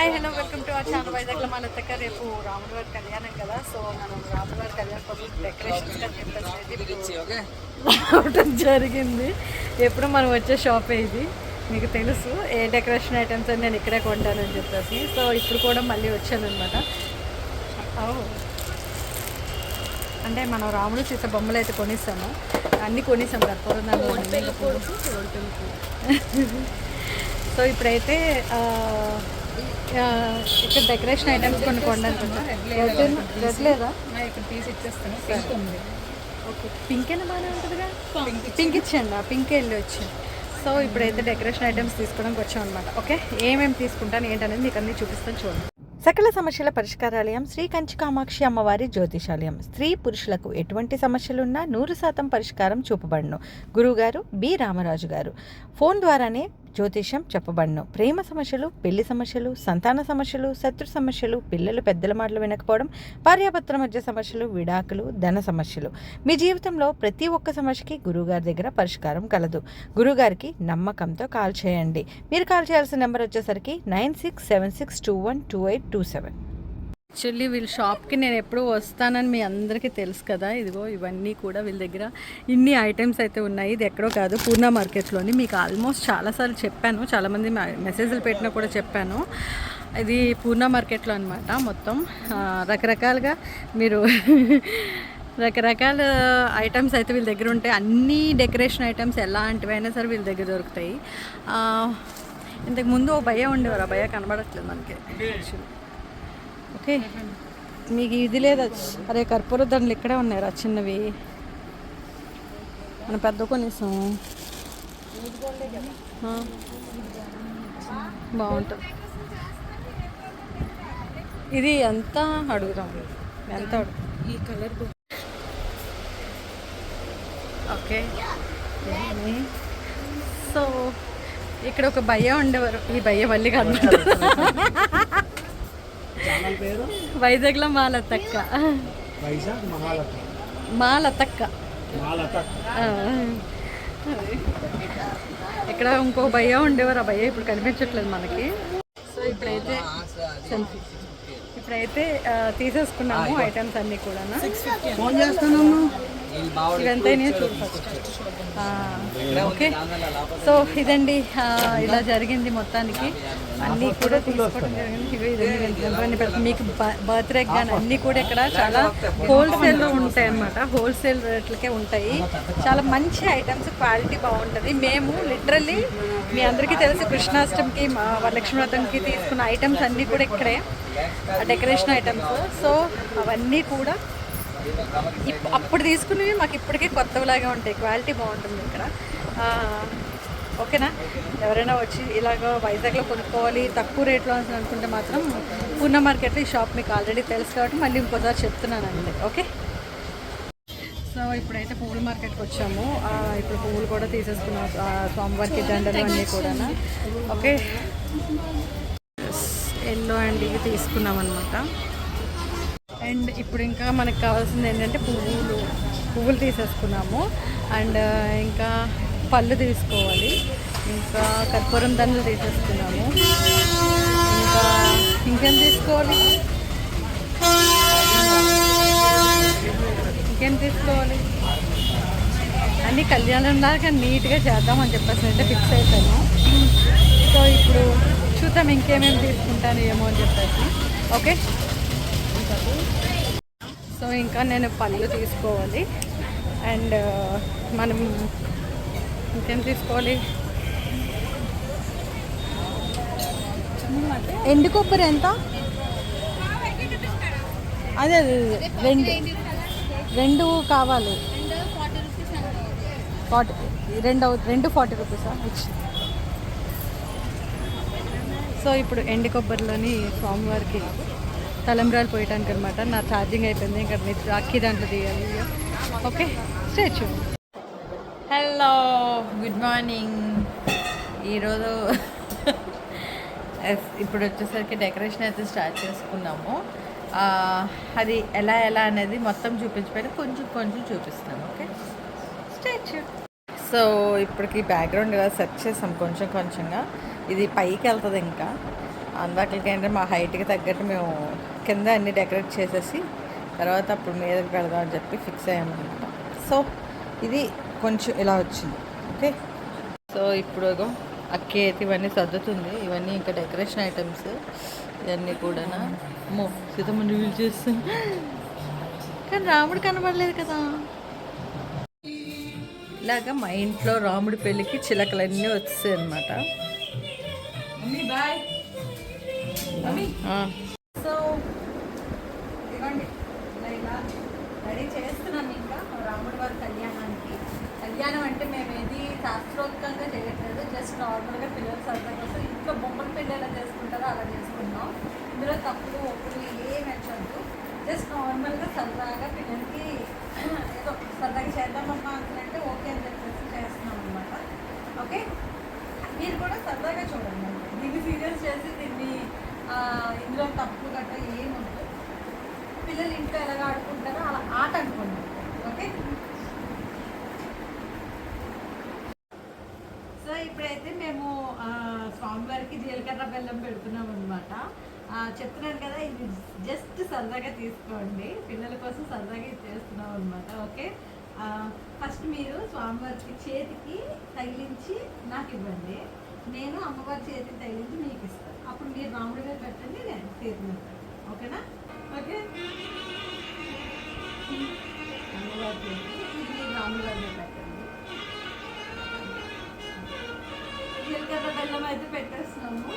Hi hello welcome to our channel వైజాగ్లో మన దగ్గర రేపు రాముడి వారి కళ్యాణం కదా. సో మనం రాముడి వారి కళ్యాణం కోసం డెకరేషన్స్ చెప్పేసి రావడం జరిగింది. ఎప్పుడు మనం వచ్చే షాప్ ఇది? మీకు తెలుసు ఏ డెకరేషన్ ఐటమ్స్ అని నేను ఇక్కడే కొంటానని చెప్పేసి. సో ఇప్పుడు కూడా మళ్ళీ వచ్చాను అనమాట అంటే మనం రాముడు సీత బొమ్మలు అయితే కొనిస్తాము అన్నీ కొనిస్తాం కర్పూరం సో ఇప్పుడైతే ఇక్కడ డెకరేషన్ ఐటమ్స్ కొన్ని లేదా. ఇక్కడ తీసి ఇచ్చేస్తాను. పింక్ ఉంది. ఓకే. పింక్ అయినా బాగానే ఉంటుందిగా? పింక్ ఇచ్చేయండి ఆ పింక్ వెళ్ళి వచ్చింది సో ఇప్పుడైతే డెకరేషన్ ఐటమ్స్ తీసుకోవడానికి వచ్చాం అనమాట ఓకే? ఏమేమి తీసుకుంటాను ఏంటనేది మీకు అన్ని చూపిస్తాను చూడండి. సకల సమస్యల పరిష్కారాలయం శ్రీ కంచి కామాక్షి అమ్మవారి జ్యోతిషాలయం. స్త్రీ పురుషులకు ఎటువంటి సమస్యలున్నా నూరు శాతం పరిష్కారం చూపబడును. గురువుగారు బి రామరాజు గారు. ఫోన్ ద్వారానే జ్యోతిషం చెప్పబడను. ప్రేమ సమస్యలు పెళ్ళి సమస్యలు సంతాన సమస్యలు శత్రు సమస్యలు పిల్లలు పెద్దల మాటలు వినకపోవడం భార్యాభర్తల మధ్య సమస్యలు విడాకులు ధన సమస్యలు. మీ జీవితంలో ప్రతి ఒక్క సమస్యకి గురువుగారి దగ్గర పరిష్కారం కలదు. గురువుగారికి నమ్మకంతో కాల్ చేయండి. మీరు కాల్ చేయాల్సిన నెంబర్ వచ్చేసరికి nine six seven six two one two eight two seven. Actually వీళ్ళ షాప్కి నేను ఎప్పుడు వస్తానని మీ అందరికీ తెలుసు కదా. ఇదిగో ఇవన్నీ కూడా వీళ్ళ దగ్గర ఇన్ని ఐటమ్స్ అయితే ఉన్నాయి. ఇది ఎక్కడో కాదు పూర్ణ మార్కెట్లోని. మీకు ఆల్మోస్ట్ చాలాసార్లు చెప్పాను. చాలామంది మెసేజ్లు పెట్టినా కూడా చెప్పాను. ఇది పూర్ణ మార్కెట్లో అనమాట మొత్తం. రకరకాలుగా మీరు రకరకాల ఐటమ్స్ అయితే వీళ్ళ దగ్గర ఉంటాయి. అన్ని డెకరేషన్ ఐటమ్స్ ఎలాంటివైనా సరే వీళ్ళ దగ్గర దొరుకుతాయి. ఇంతకుముందు ఇంతకు ముందు ఓ భయ ఉండేవారు. ఆ భయ కనబడట్లేదు మనకి. Actually okay. మీకు ఇది లేదా? అరే కర్పూర దండలు ఇక్కడే ఉన్నాయి రా చిన్నవి. మన పెద్ద కొనిస్తాం ఆ. బాగుంటుంది ఇది ఎంత అడుగుదాం? ఎంత అడుగు? ఈ కలర్ ఓకే. సో ఇక్కడ ఒక భయ్య ఉండేవారు. ఈ భయ్య మళ్ళీ పేరు వైజాగ్లో మాలతక్క. వైజాగ్ మహాలత మాలతక్క. ఇక్కడ ఇంకో భయ్య ఉండేవారు. ఆ భయ్య ఇప్పుడు కనిపించట్లేదు మనకి. సో ఇప్పుడైతే ఇప్పుడైతే తీసేసుకున్నాము ఐటమ్స్ అన్నీ కూడా ఇవంతా చూడు ఫస్ట్ ఆ, ఓకే. సో ఇదండి ఇలా జరిగింది మొత్తానికి. అన్నీ కూడా తీసుకోవడం జరిగింది. ఇవి ఇవన్నీ పెడతాం. మీకు బర్త్డే కానీ అన్నీ కూడా ఇక్కడ చాలా హోల్సేల్లో ఉంటాయి అన్నమాట హోల్సేల్ రేట్లకే ఉంటాయి. చాలా మంచి ఐటమ్స్ క్వాలిటీ బాగుంటుంది. మేము లిటరల్లీ మీ అందరికీ తెలిసి కృష్ణాష్టమికి మా వరలక్ష్మి వ్రతంకి తీసుకున్న ఐటమ్స్ అన్నీ కూడా ఇక్కడే. Decoration items. సో అవన్నీ కూడా అప్పుడు తీసుకున్నవి మాకు ఇప్పటికీ కొత్తలాగే ఉంటాయి. క్వాలిటీ బాగుంటుంది ఇక్కడ. ఓకేనా? ఎవరైనా వచ్చి ఇలాగ వైజాగ్లో కొనుక్కోవాలి తక్కువ రేట్లో అని అనుకుంటే మాత్రం పూర్ణ మార్కెట్లో ఈ షాప్ మీకు ఆల్రెడీ తెలుసు కాబట్టి మళ్ళీ ఇంకోసారి చెప్తున్నాను అంతే ఓకే? సో ఇప్పుడైతే పువ్వుల మార్కెట్కి వచ్చాము. ఇప్పుడు పువ్వులు కూడా తీసేసుకున్నాం. ఆ, స్వామివారికి దండలు అన్నీ కూడా ఓకే? ఎల్లో అండ్ ఇవి తీసుకున్నాం అనమాట అండ్ ఇప్పుడు ఇంకా మనకు కావాల్సింది ఏంటంటే పువ్వులు పువ్వులు తీసేసుకున్నాము. అండ్ ఇంకా పళ్ళు తీసుకోవాలి. ఇంకా కర్పూరం దండలు తీసేసుకున్నాము. ఇంకా ఇంకేం తీసుకోవాలి? ఇంకేం తీసుకోవాలి? అన్నీ కళ్యాణం లాగా నీట్గా చేద్దామని చెప్పేసి అంటే ఫిక్స్ అయిపోయాను. సో ఇప్పుడు చూద్దాం ఇంకేమేమి తీసుకుంటాను ఏమో అని చెప్పేసి. ఓకే? సో ఇంకా నేను పళ్ళు తీసుకోవాలి. అండ్ మనం ఇంకేం తీసుకోవాలి? ఎండు కొబ్బరి ఎంత? అదే. రెండు. రెండు కావాలి. ఫార్టీ రెండు రెండు ఫార్టీ రూపీసా సో ఇప్పుడు ఎండు కొబ్బరిలోని స్వామివారికి తలంబ్రాలు పోయటానికి అనమాట నా ఛార్జింగ్ అయిపోయింది. ఇంకా మీరు అక్కి దాంట్లో తీయాలి. Okay statue hello good morning ఈరోజు ఎస్, ఇప్పుడు వచ్చేసరికి డెకరేషన్ అయితే స్టార్ట్ చేసుకున్నాము. అది ఎలా ఎలా అనేది మొత్తం చూపించకపోయినా కొంచెం కొంచెం చూపిస్తాను. ఓకే స్టాచ్యూ సో ఇప్పటికి బ్యాక్గ్రౌండ్ ఇలా సెట్ చేసాం కొంచెం కొంచెంగా. ఇది పైకి వెళ్తుంది ఇంకా. అందాకలకి ఏంటంటే మా హైట్కి తగ్గట్టు మేము కింద అన్ని డెకరేట్ చేసేసి తర్వాత అప్పుడు మీదకి పెడదాం అని చెప్పి ఫిక్స్ అయ్యామన్నమాట. సో ఇది కొంచెం ఇలా వచ్చింది. ఓకే సో ఇప్పుడు ఇగో అయితే ఇవన్నీ సర్దుతుంది. ఇవన్నీ ఇంకా డెకరేషన్ ఐటమ్స్ ఇవన్నీ కూడా మో సీతమ్మ రివీల్ చేస్తుంది. కానీ రాముడు కనబడలేదు కదా. ఇలాగ మా ఇంట్లో రాముడి పెళ్ళికి చిలకలన్నీ వచ్చాయి అనమాట బాయ్ సో ఇవ్వండి. ఇలా రెడీ చేస్తున్నాం ఇంకా రాముడి వారి కళ్యాణానికి. కళ్యాణం అంటే మేము ఏది శాస్త్రోక్తంగా చేయట్లేదు జస్ట్ నార్మల్గా పిల్లల సరదా కోసం. ఇంట్లో బొమ్మల పెళ్ళి ఎలా చేసుకుంటారో అలా చేసుకుంటాం ఇందులో తప్పులు ఒప్పులు ఏం నచ్చద్దు. జస్ట్ నార్మల్గా సరదాగా పిల్లలకి ఏదో సరదాగా చేద్దామమ్మా అంటే ఓకే అని చెప్పేసి చేస్తున్నాం అనమాట ఓకే? మీరు కూడా సరదాగా చూడండి దీన్ని సీరియస్ చేసి దీన్ని ఆ, ఇందులో తప్పు గట్రా ఏముండదు పిల్లలు ఇంట్లో ఎలాగ ఆడుకుంటారో అలా ఆట అనుకోండి. ఓకే? సో ఇప్పుడైతే మేము స్వామివారికి జీలకర్ర బెల్లం పెడుతున్నాం అనమాట చెప్తున్నాను కదా ఇది జస్ట్ సరదాగా తీసుకోండి. పిల్లల కోసం సరదాగా ఇది చేస్తున్నాం అనమాట ఓకే ఫస్ట్ మీరు స్వామివారికి చేతికి తగిలించి నాకు ఇవ్వండి. నేను అమ్మవారి చేతికి తగిలించి మీకు ఇస్తాను. మీరు రాముడి గారు పెట్టండి నేను చేతి ఓకేనా? ఓకే? అమ్మగారు ఇది మీరు రాముడి గారి మీద పెట్టండి. జీలకర్ర బెల్లం అయితే పెట్టేస్తున్నాము.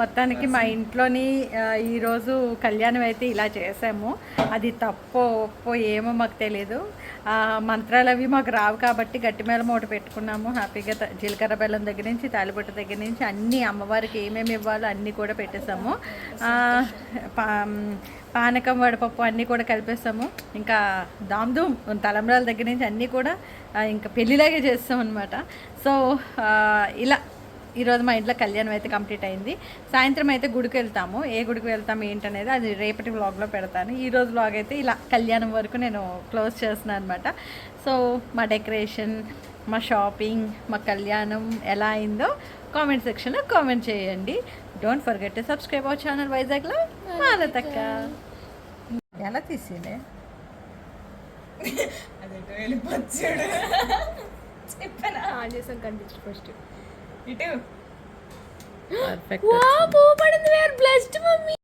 మొత్తానికి మా ఇంట్లోని ఈరోజు కళ్యాణం అయితే ఇలా చేసాము అది తప్పో ఒప్పో ఏమో మాకు తెలియదు మంత్రాలు అవి మాకు రావు కాబట్టి గట్టి మేళ మూట పెట్టుకున్నాము. హ్యాపీగా జీలకర్ర బెల్లం దగ్గర నుంచి తాలిబొట్టు దగ్గర నుంచి అన్నీ అమ్మవారికి ఏమేమి ఇవ్వాలో అన్నీ కూడా పెట్టేసాము పా పానకం వడపప్పు అన్నీ కూడా కలిపేసాము ఇంకా దామ్దూమ్ తలంబ్రాల దగ్గర నుంచి అన్నీ కూడా ఇంకా పెళ్ళిలాగే చేస్తాం అనమాట సో ఇలా ఈరోజు మా ఇంట్లో కళ్యాణం అయితే కంప్లీట్ అయింది. సాయంత్రం అయితే గుడికి వెళ్తాము. ఏ గుడికి వెళ్తాం ఏంటనేది అది రేపటి వ్లాగ్లో పెడతాను. ఈ రోజు వ్లాగ్ అయితే ఇలా కళ్యాణం వరకు నేను క్లోజ్ చేస్తున్నాను అనమాట సో మా డెకరేషన్ మా షాపింగ్ మా కళ్యాణం ఎలా అయిందో కామెంట్ సెక్షన్లో కామెంట్ చేయండి. Don't forget to subscribe our channel వైజాగ్లో మాలతక్క ఎలా తీసిండే? వెళ్ళిపోచ్చాడు చెప్పానా? ఆన్ చేసాం కనిపించు ఫస్ట్ ఇటు. పర్ఫెక్ట్ పడింది. We're blessed mummy.